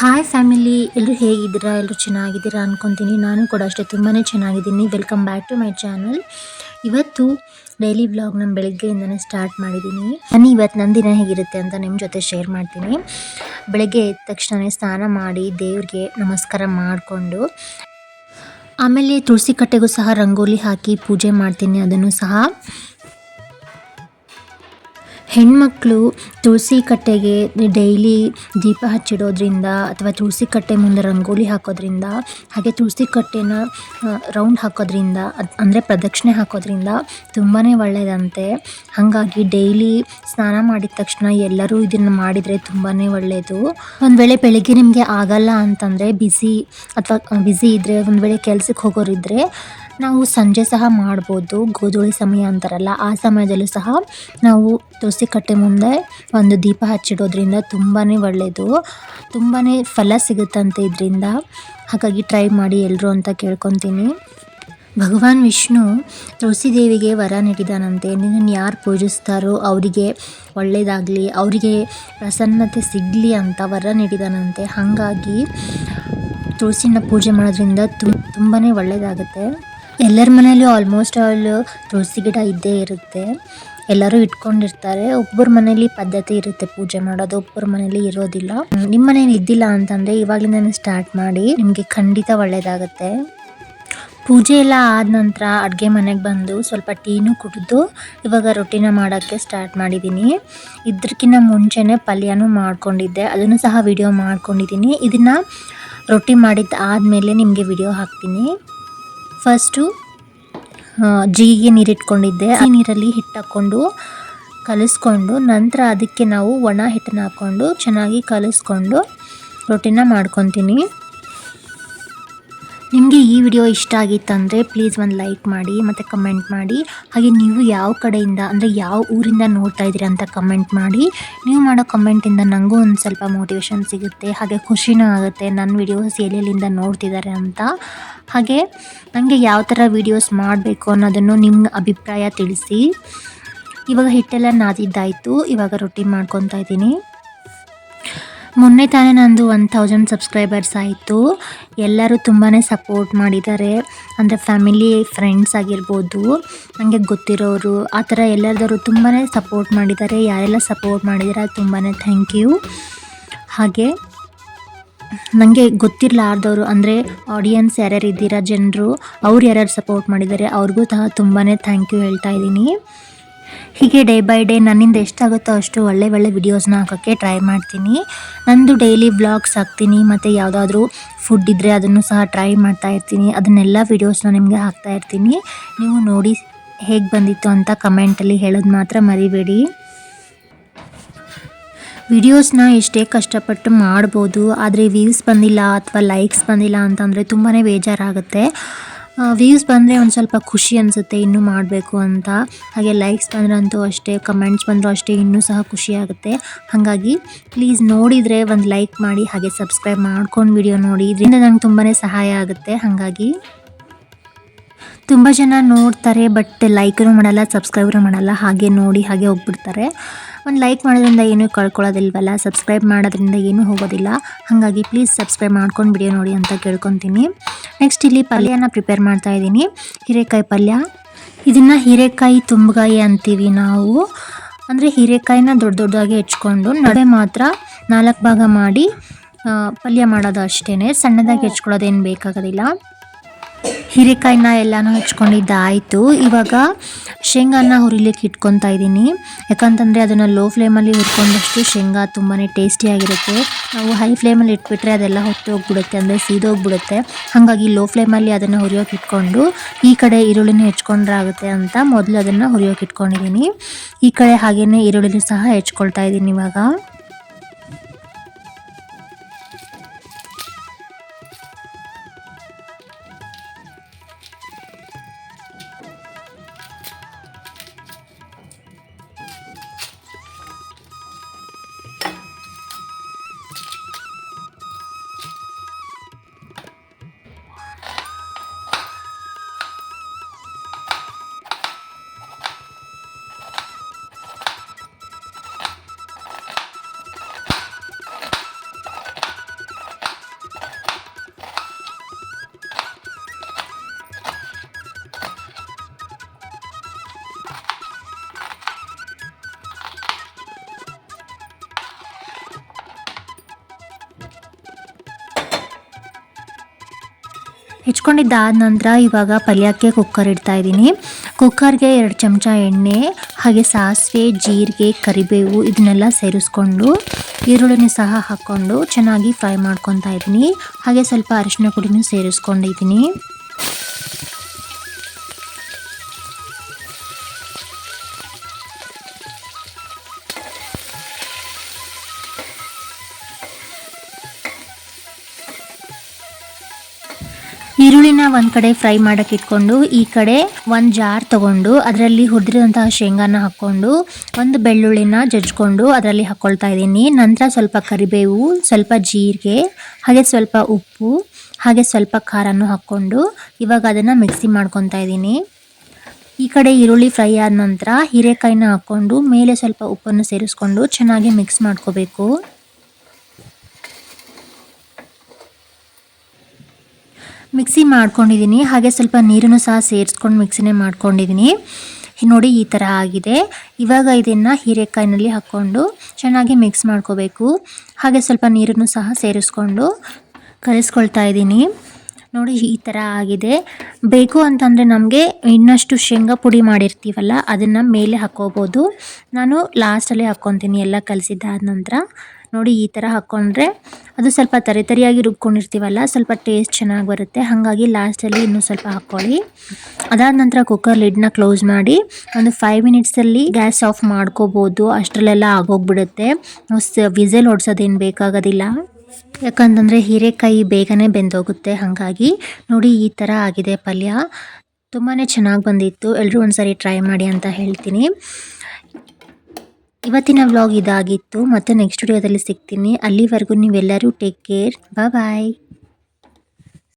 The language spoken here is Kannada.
ಹಾಯ್ ಫ್ಯಾಮಿಲಿ ಎಲ್ಲರೂ ಹೇಗಿದ್ದೀರಾ? ಎಲ್ಲರೂ ಚೆನ್ನಾಗಿದ್ದೀರಾ ಅಂದ್ಕೊತೀನಿ ನಾನು ಕೂಡ ಅಷ್ಟೇ ತುಂಬಾ ಚೆನ್ನಾಗಿದ್ದೀನಿ. Welcome back to my channel ಇವತ್ತು ಡೈಲಿ ಬ್ಲಾಗ್ ನಮ್ಮ ಬೆಳಗ್ಗೆಯಿಂದನೇ ಸ್ಟಾರ್ಟ್ ಮಾಡಿದ್ದೀನಿ. ನಾನು ಇವತ್ತು ನನ್ನ ದಿನ ಹೇಗಿರುತ್ತೆ ಅಂತ ನಿಮ್ಮ ಜೊತೆ ಶೇರ್ ಮಾಡ್ತೀನಿ. ಬೆಳಗ್ಗೆ ಎದ್ದ ತಕ್ಷಣವೇ ಸ್ನಾನ ಮಾಡಿ ದೇವ್ರಿಗೆ ನಮಸ್ಕಾರ ಮಾಡಿಕೊಂಡು, ಆಮೇಲೆ ತುಳಸಿ ಕಟ್ಟೆಗೂ ಸಹ ರಂಗೋಲಿ ಹಾಕಿ ಪೂಜೆ ಮಾಡ್ತೀನಿ. ಅದನ್ನು ಸಹ ಹೆಣ್ಮಕ್ಳು ತುಳಸಿ ಕಟ್ಟೆಗೆ ಡೈಲಿ ದೀಪ ಹಚ್ಚಿಡೋದ್ರಿಂದ ಅಥವಾ ತುಳಸಿ ಕಟ್ಟೆ ಮುಂದೆ ರಂಗೋಲಿ ಹಾಕೋದ್ರಿಂದ, ಹಾಗೆ ತುಳಸಿ ಕಟ್ಟೆನ ರೌಂಡ್ ಹಾಕೋದ್ರಿಂದ, ಅದು, ಅಂದರೆ ಪ್ರದಕ್ಷಿಣೆ ಹಾಕೋದ್ರಿಂದ ತುಂಬಾ ಒಳ್ಳೆಯದಂತೆ ಹಾಗಾಗಿ ಡೈಲಿ ಸ್ನಾನ ಮಾಡಿದ ತಕ್ಷಣ ಎಲ್ಲರೂ ಇದನ್ನು ಮಾಡಿದರೆ ತುಂಬಾ ಒಳ್ಳೆಯದು ಒಂದು ವೇಳೆ ಬೆಳಿಗ್ಗೆ ನಿಮಗೆ ಆಗಲ್ಲ ಅಂತಂದರೆ ಬಿಸಿ ಅಥವಾ ಬ್ಯುಸಿ ಇದ್ದರೆ ಒಂದು ವೇಳೆ ಕೆಲ್ಸಕ್ಕೆ ಹೋಗೋರಿದ್ದರೆ ನಾವು ಸಂಜೆ ಸಹ ಮಾಡ್ಬೋದು. ಗೋಧೂಳಿ ಸಮಯ ಅಂತಾರಲ್ಲ, ಆ ಸಮಯದಲ್ಲೂ ಸಹ ನಾವು ತುಳಸಿ ಕಟ್ಟೆ ಮುಂದೆ ಒಂದು ದೀಪ ಹಚ್ಚಿಡೋದ್ರಿಂದ ತುಂಬಾ ಒಳ್ಳೆಯದು ತುಂಬಾ ಫಲ ಸಿಗುತ್ತಂತೆ ಇದರಿಂದ. ಹಾಗಾಗಿ ಟ್ರೈ ಮಾಡಿ ಎಲ್ಲರೂ ಅಂತ ಕೇಳ್ಕೊತೀನಿ. ಭಗವಾನ್ ವಿಷ್ಣು ತುಳಸಿ ದೇವಿಗೆ ವರ ನೀಡಿದಾನಂತೆ. ನಿನ್ನನ್ನು ಯಾರು ಪೂಜಿಸ್ತಾರೋ ಅವರಿಗೆ ಒಳ್ಳೆಯದಾಗಲಿ ಅವರಿಗೆ ಪ್ರಸನ್ನತೆ ಸಿಗಲಿ ಅಂತ ವರ ನೀಡಿದಾನಂತೆ. ಹಾಗಾಗಿ ತುಳಸಿನ ಪೂಜೆ ಮಾಡೋದ್ರಿಂದ ತುಂಬಾ ಒಳ್ಳೆಯದಾಗುತ್ತೆ ಎಲ್ಲರ ಮನೆಯಲ್ಲಿ ಆಲ್ಮೋಸ್ಟ್ ಆಲ್ ತುಳಸಿ ಗಿಡ ಇದ್ದೇ ಇರುತ್ತೆ. ಎಲ್ಲರೂ ಇಟ್ಕೊಂಡಿರ್ತಾರೆ. ಒಬ್ಬರ ಮನೇಲಿ ಪದ್ಧತಿ ಇರುತ್ತೆ ಪೂಜೆ ಮಾಡೋದು. ಒಬ್ಬರ ಮನೇಲಿ ಇರೋದಿಲ್ಲ. ನಿಮ್ಮ ಮನೇಲಿ ಇದ್ದಿಲ್ಲ ಅಂತಂದರೆ ಇವಾಗಲಿಂದನೇ ಸ್ಟಾರ್ಟ್ ಮಾಡಿ ನಿಮಗೆ ಖಂಡಿತ ಒಳ್ಳೇದಾಗುತ್ತೆ. ಪೂಜೆ ಎಲ್ಲ ಆದ ನಂತರ ಅಡುಗೆ ಮನೆಗೆ ಬಂದು ಸ್ವಲ್ಪ ಟೀನು ಕುಡಿದು ಇವಾಗ ರೊಟ್ಟಿನ ಮಾಡೋಕ್ಕೆ ಸ್ಟಾರ್ಟ್ ಮಾಡಿದ್ದೀನಿ ಇದ್ರಕ್ಕಿಂತ ಮುಂಚೆನೇ ಪಲ್ಯನೂ ಮಾಡ್ಕೊಂಡಿದ್ದೆ. ಅದನ್ನು ಸಹ ವಿಡಿಯೋ ಮಾಡ್ಕೊಂಡಿದ್ದೀನಿ ಇದನ್ನು ರೊಟ್ಟಿ ಮಾಡಿದ್ದು ಆದಮೇಲೆ ನಿಮಗೆ ವಿಡಿಯೋ ಹಾಕ್ತೀನಿ. ಫಸ್ಟು ಜೀರಿಗೆ ನೀರಿಟ್ಕೊಂಡಿದ್ದೆ. ಆ ನೀರಲ್ಲಿ ಹಿಟ್ಟು ಹಾಕ್ಕೊಂಡು ಕಲಿಸ್ಕೊಂಡು ನಂತರ ಅದಕ್ಕೆ ನಾವು ಒಣ ಹಿಟ್ಟನ್ನ ಹಾಕ್ಕೊಂಡು ಚೆನ್ನಾಗಿ ಕಲಿಸ್ಕೊಂಡು ರೊಟ್ಟಿನ ಮಾಡ್ಕೊತೀನಿ. ನಿಮಗೆ ಈ ವಿಡಿಯೋ ಇಷ್ಟ ಆಗಿತ್ತಂದರೆ ಪ್ಲೀಸ್ ಒಂದು ಲೈಕ್ ಮಾಡಿ, ಮತ್ತು ಕಮೆಂಟ್ ಮಾಡಿ. ಹಾಗೆ ನೀವು ಯಾವ ಕಡೆಯಿಂದ, ಅಂದರೆ ಯಾವ ಊರಿಂದ ನೋಡ್ತಾ ಇದ್ದೀರಿ ಅಂತ ಕಮೆಂಟ್ ಮಾಡಿ. ನೀವು ಮಾಡೋ ಕಮೆಂಟಿಂದ ನನಗೂ ಒಂದು ಸ್ವಲ್ಪ ಮೋಟಿವೇಶನ್ ಸಿಗುತ್ತೆ, ಹಾಗೆ ಖುಷಿನೂ ಆಗುತ್ತೆ ನನ್ನ ವಿಡಿಯೋಸ್ ಎಲ್ಲೆಲ್ಲಿಂದ ನೋಡ್ತಿದ್ದಾರೆ ಅಂತ. ಹಾಗೆ ನನಗೆ ಯಾವ ಥರ ವೀಡಿಯೋಸ್ ಮಾಡಬೇಕು ಅನ್ನೋದನ್ನು ನಿಮ್ಮ ಅಭಿಪ್ರಾಯ ತಿಳಿಸಿ. ಇವಾಗ ಹಿಟ್ಟೆಲ್ಲ ನಾದಿದ್ದಾಯಿತು, ಇವಾಗ ರೊಟ್ಟಿ ಮಾಡ್ಕೊತಾ ಇದ್ದೀನಿ. ಮೊನ್ನೆ ತಾನೇ ನಂದು ಒನ್ ಥೌಸಂಡ್ ಸಬ್ಸ್ಕ್ರೈಬರ್ಸ್ ಆಯಿತು. ಎಲ್ಲರೂ ತುಂಬಾ ಸಪೋರ್ಟ್ ಮಾಡಿದ್ದಾರೆ. ಅಂದರೆ ಫ್ಯಾಮಿಲಿ ಫ್ರೆಂಡ್ಸ್ ಆಗಿರ್ಬೋದು ನನಗೆ ಗೊತ್ತಿರೋರು, ಆ ಥರ ಎಲ್ಲರದವರು ತುಂಬಾ ಸಪೋರ್ಟ್ ಮಾಡಿದ್ದಾರೆ. ಯಾರೆಲ್ಲ ಸಪೋರ್ಟ್ ಮಾಡಿದ್ದಾರೆ ತುಂಬಾ ಥ್ಯಾಂಕ್ ಯು ಹಾಗೆ ನನಗೆ ಗೊತ್ತಿರಲಾರ್ದವರು, ಅಂದರೆ ಆಡಿಯನ್ಸ್ ಯಾರ್ಯಾರು ಇದ್ದೀರಾ ಜನರು, ಅವ್ರು ಯಾರ್ಯಾರು ಸಪೋರ್ಟ್ ಮಾಡಿದ್ದಾರೆ, ಅವ್ರಿಗೂ ಸಹ ತುಂಬಾ ಥ್ಯಾಂಕ್ ಯು ಹೇಳ್ತಾ ಇದ್ದೀನಿ. ಹೀಗೆ ಡೇ ಬೈ ಡೇ ನನ್ನಿಂದ ಎಷ್ಟಾಗುತ್ತೋ ಅಷ್ಟು ಒಳ್ಳೆ ಒಳ್ಳೆ ವಿಡಿಯೋಸ್ನ ಹಾಕೋಕ್ಕೆ ಟ್ರೈ ಮಾಡ್ತೀನಿ. ನಂದು ಡೈಲಿ ಬ್ಲಾಗ್ಸ್ ಹಾಕ್ತೀನಿ, ಮತ್ತು ಯಾವುದಾದ್ರೂ ಫುಡ್ ಇದ್ದರೆ ಅದನ್ನು ಸಹ ಟ್ರೈ ಮಾಡ್ತಾ ಇರ್ತೀನಿ. ಅದನ್ನೆಲ್ಲ ವೀಡಿಯೋಸ್ನ ನಿಮಗೆ ಹಾಕ್ತಾ ಇರ್ತೀನಿ. ನೀವು ನೋಡಿ ಹೇಗೆ ಬಂದಿತ್ತು ಅಂತ ಕಮೆಂಟಲ್ಲಿ ಹೇಳೋದು ಮಾತ್ರ ಮರಿಬೇಡಿ. ವಿಡಿಯೋಸ್ನ ಎಷ್ಟೇ ಕಷ್ಟಪಟ್ಟು ಮಾಡ್ಬೋದು, ಆದರೆ ವ್ಯೂಸ್ ಬಂದಿಲ್ಲ ಅಥವಾ ಲೈಕ್ಸ್ ಬಂದಿಲ್ಲ ಅಂತಂದರೆ ತುಂಬಾ ಬೇಜಾರಾಗುತ್ತೆ. ವ್ಯೂಸ್ ಬಂದರೆ ಒಂದು ಸ್ವಲ್ಪ ಖುಷಿ ಅನಿಸುತ್ತೆ, ಇನ್ನೂ ಮಾಡಬೇಕು ಅಂತ. ಹಾಗೆ ಲೈಕ್ಸ್ ಬಂದ್ರಂತೂ ಅಷ್ಟೇ ಕಮೆಂಟ್ಸ್ ಬಂದರೂ ಅಷ್ಟೇ, ಇನ್ನೂ ಸಹ ಖುಷಿ ಆಗುತ್ತೆ. ಹಾಗಾಗಿ ಪ್ಲೀಸ್ ನೋಡಿದರೆ ಒಂದು ಲೈಕ್ ಮಾಡಿ, ಹಾಗೆ ಸಬ್ಸ್ಕ್ರೈಬ್ ಮಾಡ್ಕೊಂಡು ವಿಡಿಯೋ ನೋಡಿ. ಇದರಿಂದ ನಂಗೆ ತುಂಬಾ ಸಹಾಯ ಆಗುತ್ತೆ. ಹಾಗಾಗಿ ತುಂಬ ಜನ ನೋಡ್ತಾರೆ ಬಟ್ ಲೈಕನ್ನು ಮಾಡಲ್ಲ ಸಬ್ಸ್ಕ್ರೈಬರು ಮಾಡಲ್ಲ, ಹಾಗೆ ನೋಡಿ, ಹಾಗೆ ಹೋಗ್ಬಿಡ್ತಾರೆ. ಒಂದು ಲೈಕ್ ಮಾಡೋದ್ರಿಂದ ಏನೂ ಕಳ್ಕೊಳ್ಳೋದಿಲ್ವಲ್ಲ? ಸಬ್ಸ್ಕ್ರೈಬ್ ಮಾಡೋದ್ರಿಂದ ಏನೂ ಹೋಗೋದಿಲ್ಲ. ಹಾಗಾಗಿ ಪ್ಲೀಸ್ ಸಬ್ಸ್ಕ್ರೈಬ್ ಮಾಡ್ಕೊಂಡು ವಿಡಿಯೋ ನೋಡಿ ಅಂತ ಕೇಳ್ಕೊತೀನಿ. ನೆಕ್ಸ್ಟ್ ಇಲ್ಲಿ ಪಲ್ಯನ ಪ್ರಿಪೇರ್ ಮಾಡ್ತಾ ಇದ್ದೀನಿ. ಹೀರೆಕಾಯಿ ಪಲ್ಯ. ಇದನ್ನು ಹೀರೆಕಾಯಿ ತುಂಬಗಾಯಿ ಅಂತೀವಿ ನಾವು. ಅಂದರೆ ಹೀರೆಕಾಯಿನ ದೊಡ್ಡ ದೊಡ್ಡದಾಗಿ ಹೆಚ್ಕೊಂಡು ನಡೆ ಮಾತ್ರ ನಾಲ್ಕು ಭಾಗ ಮಾಡಿ ಪಲ್ಯ ಮಾಡೋದು ಅಷ್ಟೇ ಸಣ್ಣದಾಗಿ ಹೆಚ್ಕೊಳ್ಳೋದೇನು ಬೇಕಾಗೋದಿಲ್ಲ. ಹೀರೆಕಾಯಿನ ಎಲ್ಲನೂ ಹಚ್ಕೊಂಡಿದ್ದಾಯಿತು ಇವಾಗ ಶೇಂಗಾನ ಹುರಿಲಿಕ್ಕೆ ಇಟ್ಕೊತಾ ಇದ್ದೀನಿ. ಯಾಕಂತಂದರೆ ಅದನ್ನು ಲೋ ಫ್ಲೇಮಲ್ಲಿ ಹುರ್ಕೊಂಡಷ್ಟು ಶೇಂಗಾ ತುಂಬಾ ಟೇಸ್ಟಿಯಾಗಿರುತ್ತೆ ನಾವು ಹೈ ಫ್ಲೇಮಲ್ಲಿ ಇಟ್ಬಿಟ್ರೆ ಅದೆಲ್ಲ ಹೊತ್ತು ಹೋಗ್ಬಿಡುತ್ತೆ, ಅಂದರೆ ಸೀದೋಗ್ಬಿಡುತ್ತೆ ಹಾಗಾಗಿ ಲೋ ಫ್ಲೇಮಲ್ಲಿ ಅದನ್ನು ಹುರಿಯೋಕೆ ಇಟ್ಕೊಂಡು, ಈ ಕಡೆ ಈರುಳ್ಳಿನ ಹೆಚ್ಕೊಂಡ್ರೆ ಆಗುತ್ತೆ ಅಂತ ಮೊದಲು ಅದನ್ನು ಹುರಿಯೋಕೆ ಇಟ್ಕೊಂಡಿದ್ದೀನಿ ಈ ಕಡೆ ಹಾಗೆಯೇ ಈರುಳ್ಳಿನೂ ಸಹ ಹೆಚ್ಕೊಳ್ತಾ ಇದ್ದೀನಿ ಇವಾಗ. ಹೆಚ್ಕೊಂಡಿದ್ದಾದ ನಂತರ ಇವಾಗ ಪಲ್ಯಕ್ಕೆ ಕುಕ್ಕರ್ ಇಡ್ತಾ ಇದ್ದೀನಿ ಕುಕ್ಕರ್ಗೆ ಎರಡು ಚಮಚ ಎಣ್ಣೆ, ಹಾಗೆ ಸಾಸಿವೆ, ಜೀರಿಗೆ, ಕರಿಬೇವು ಇದನ್ನೆಲ್ಲ ಸೇರಿಸ್ಕೊಂಡು ಈರುಳ್ಳಿನ ಸಹ ಹಾಕ್ಕೊಂಡು ಚೆನ್ನಾಗಿ ಫ್ರೈ ಮಾಡ್ಕೊತಾ ಇದ್ದೀನಿ. ಹಾಗೆ ಸ್ವಲ್ಪ ಅರಿಶಿನ ಪುಡಿನೂ ಸೇರಿಸ್ಕೊಂಡಿದ್ದೀನಿ. ಈರುಳ್ಳಿನ ಒಂದು ಕಡೆ ಫ್ರೈ ಮಾಡಕ್ಕೆ ಇಟ್ಕೊಂಡು, ಈ ಕಡೆ ಒಂದು ಜಾರ್ ತಗೊಂಡು, ಅದರಲ್ಲಿ ಹುರಿದಿರೋಂತಹ ಶೇಂಗಾನ ಹಾಕ್ಕೊಂಡು, ಒಂದು ಬೆಳ್ಳುಳ್ಳಿನ ಜಜ್ಕೊಂಡು ಅದರಲ್ಲಿ ಹಾಕ್ಕೊಳ್ತಾ ಇದ್ದೀನಿ. ನಂತರ ಸ್ವಲ್ಪ ಕರಿಬೇವು, ಸ್ವಲ್ಪ ಜೀರಿಗೆ, ಹಾಗೆ ಸ್ವಲ್ಪ ಉಪ್ಪು, ಹಾಗೆ ಸ್ವಲ್ಪ ಖಾರನೂ ಹಾಕ್ಕೊಂಡು ಇವಾಗ ಅದನ್ನು ಮಿಕ್ಸಿ ಮಾಡ್ಕೊತಾ ಇದ್ದೀನಿ. ಈ ಕಡೆ ಈರುಳ್ಳಿ ಫ್ರೈ ಆದ ನಂತರ ಹೀರೆಕಾಯಿನ ಹಾಕ್ಕೊಂಡು, ಮೇಲೆ ಸ್ವಲ್ಪ ಉಪ್ಪನ್ನು ಸೇರಿಸ್ಕೊಂಡು ಚೆನ್ನಾಗಿ ಮಿಕ್ಸ್ ಮಾಡ್ಕೋಬೇಕು. ಮಿಕ್ಸಿ ಮಾಡ್ಕೊಂಡಿದ್ದೀನಿ. ಹಾಗೆ ಸ್ವಲ್ಪ ನೀರನ್ನು ಸಹ ಸೇರಿಸ್ಕೊಂಡು ಮಿಕ್ಸಿನೇ ಮಾಡ್ಕೊಂಡಿದ್ದೀನಿ. ನೋಡಿ ಈ ಥರ ಆಗಿದೆ. ಇವಾಗ ಇದನ್ನು ಹೀರೆಕಾಯಿನಲ್ಲಿ ಹಾಕ್ಕೊಂಡು ಚೆನ್ನಾಗಿ ಮಿಕ್ಸ್ ಮಾಡ್ಕೋಬೇಕು. ಹಾಗೆ ಸ್ವಲ್ಪ ನೀರನ್ನು ಸಹ ಸೇರಿಸ್ಕೊಂಡು ಕಲಿಸ್ಕೊಳ್ತಾ ಇದ್ದೀನಿ. ನೋಡಿ ಈ ಥರ ಆಗಿದೆ. ಬೇಕು ಅಂತಂದರೆ ನಮಗೆ ಇನ್ನಷ್ಟು ಶೇಂಗಾ ಪುಡಿ ಮಾಡಿರ್ತೀವಲ್ಲ, ಅದನ್ನು ಮೇಲೆ ಹಾಕ್ಕೋಬೋದು. ನಾನು ಲಾಸ್ಟಲ್ಲಿ ಹಾಕ್ಕೊತೀನಿ ಎಲ್ಲ ಕಲಿಸಿದ್ದಾದ ನಂತರ. ನೋಡಿ ಈ ಥರ ಹಾಕ್ಕೊಂಡ್ರೆ ಅದು ಸ್ವಲ್ಪ ತರಿ ತರಿಯಾಗಿ ರುಬ್ಕೊಂಡಿರ್ತೀವಲ್ಲ, ಸ್ವಲ್ಪ ಟೇಸ್ಟ್ ಚೆನ್ನಾಗಿ ಬರುತ್ತೆ. ಹಾಗಾಗಿ ಲಾಸ್ಟಲ್ಲಿ ಇನ್ನೂ ಸ್ವಲ್ಪ ಹಾಕ್ಕೊಳ್ಳಿ ಅದಾದ ನಂತರ ಕುಕ್ಕರ್ ಲಿಡ್ನ ಕ್ಲೋಸ್ ಮಾಡಿ ಒಂದು ಫೈವ್ ಮಿನಿಟ್ಸಲ್ಲಿ ಗ್ಯಾಸ್ ಆಫ್ ಮಾಡ್ಕೋಬೋದು. ಅಷ್ಟರಲ್ಲೆಲ್ಲ ಆಗೋಗ್ಬಿಡುತ್ತೆ. ವಿಸಲ್ ಹೊಡ್ಸೋದೇನು ಬೇಕಾಗೋದಿಲ್ಲ. ಯಾಕಂತಂದರೆ ಹೀರೆಕಾಯಿ ಬೇಗನೆ ಬೆಂದೋಗುತ್ತೆ. ಹಾಗಾಗಿ ನೋಡಿ ಈ ಥರ ಆಗಿದೆ ಪಲ್ಯ. ತುಂಬಾ ಚೆನ್ನಾಗಿ ಬಂದಿತ್ತು. ಎಲ್ಲರೂ ಒಂದ್ಸರಿ ಟ್ರೈ ಮಾಡಿ ಅಂತ ಹೇಳ್ತೀನಿ. ಇವತ್ತಿನ ವ್ಲಾಗ್ ಇದಾಗಿತ್ತು. ಮತ್ತೆ ನೆಕ್ಸ್ಟ್ ವಿಡಿಯೋದಲ್ಲಿ ಸಿಗ್ತೀನಿ. ಅಲ್ಲಿವರೆಗೂ ನೀವೆಲ್ಲರೂ ಟೇಕ್ ಕೇರ್ ಬಾಯ್